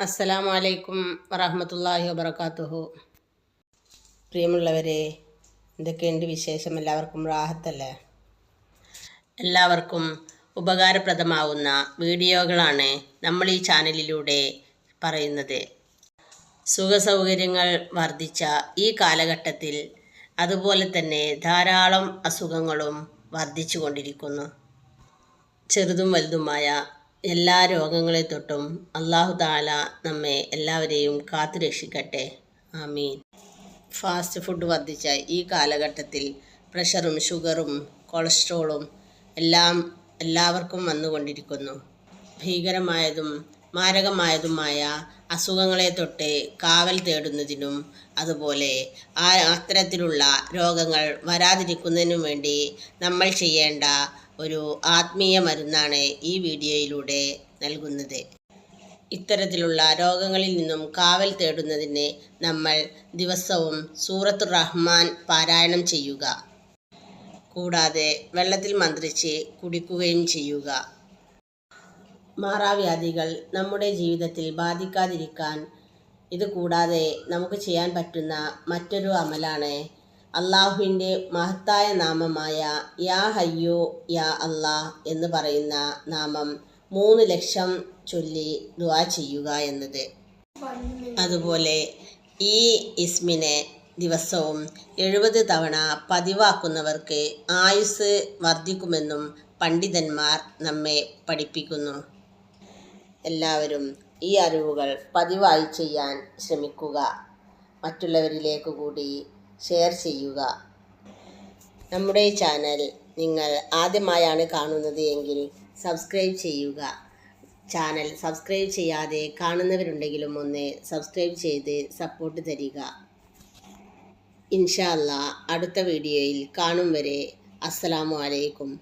അസ്സലാമു അലൈക്കും വറഹമത്തല്ലാഹി വബർക്കാത്തുഹു പ്രിയമുള്ളവരെ എന്തൊക്കെയുണ്ട് വിശേഷം? എല്ലാവർക്കും റാഹത്തല്ലേ? എല്ലാവർക്കും ഉപകാരപ്രദമാവുന്ന വീഡിയോകളാണ് നമ്മൾ ഈ ചാനലിലൂടെ പറയുന്നത്. സുഖസൗകര്യങ്ങൾ വർദ്ധിച്ച ഈ കാലഘട്ടത്തിൽ അതുപോലെ തന്നെ ധാരാളം അസുഖങ്ങളും വർദ്ധിച്ചു കൊണ്ടിരിക്കുന്നു ചെറുതും വലുതുമായ എല്ലാ രോഗങ്ങളെ തൊട്ടും അള്ളാഹു താല നമ്മെ എല്ലാവരെയും കാത്തു രക്ഷിക്കട്ടെ. ആമീൻ. ഫാസ്റ്റ് ഫുഡ് വർദ്ധിച്ച ഈ കാലഘട്ടത്തിൽ പ്രഷറും ഷുഗറും കൊളസ്ട്രോളും എല്ലാം എല്ലാവർക്കും വന്നുകൊണ്ടിരിക്കുന്നു. ഭീകരമായതും മാരകമായതുമായ അസുഖങ്ങളെ തൊട്ട് കാവൽ തേടുന്നതിനും അതുപോലെ ആ അത്തരത്തിലുള്ള രോഗങ്ങൾ വരാതിരിക്കുന്നതിനും വേണ്ടി നമ്മൾ ചെയ്യേണ്ട ഒരു ആത്മീയ മരുന്നാണ് ഈ വീഡിയോയിലൂടെ നൽകുന്നത്. ഇത്തരത്തിലുള്ള രോഗങ്ങളിൽ നിന്നും കാവൽ തേടുന്നതിന് നമ്മൾ ദിവസവും സൂറത്തു റഹ്മാൻ പാരായണം ചെയ്യുക. കൂടാതെ വെള്ളത്തിൽ മന്ത്രിച്ച് കുടിക്കുകയും ചെയ്യുക. മാറാവ്യാധികൾ നമ്മുടെ ജീവിതത്തിൽ ബാധിക്കാതിരിക്കാൻ ഇത് കൂടാതെ നമുക്ക് ചെയ്യാൻ പറ്റുന്ന മറ്റൊരു അമലാണ് അള്ളാഹുവിന്റെ മഹത്തായ നാമമായ യാ ഹയ്യോ യാ അല്ലാ എന്ന് പറയുന്ന നാമം മൂന്ന് ലക്ഷം ചൊല്ലി ദുവാ ചെയ്യുക എന്നത്. അതുപോലെ ഈ ഇസ്മിനെ ദിവസവും എഴുപത് തവണ പതിവാക്കുന്നവർക്ക് ആയുസ് വർദ്ധിക്കുമെന്നും പണ്ഡിതന്മാർ നമ്മെ പഠിപ്പിക്കുന്നു. എല്ലാവരും ഈ അറിവുകൾ പതിവായി ചെയ്യാൻ ശ്രമിക്കുക. മറ്റുള്ളവരിലേക്ക് കൂടി ഷെയർ ചെയ്യുക. നമ്മുടെ ചാനൽ നിങ്ങൾ ആദ്യമായാണ് കാണുന്നത് എങ്കിൽ സബ്സ്ക്രൈബ് ചെയ്യുക. ചാനൽ സബ്സ്ക്രൈബ് ചെയ്യാതെ കാണുന്നവരുണ്ടെങ്കിലും ഒന്ന് സബ്സ്ക്രൈബ് ചെയ്ത് സപ്പോർട്ട് തരിക. ഇൻഷാല്ല അടുത്ത വീഡിയോയിൽ കാണും വരെ. അസ്സലാമു അലൈക്കും.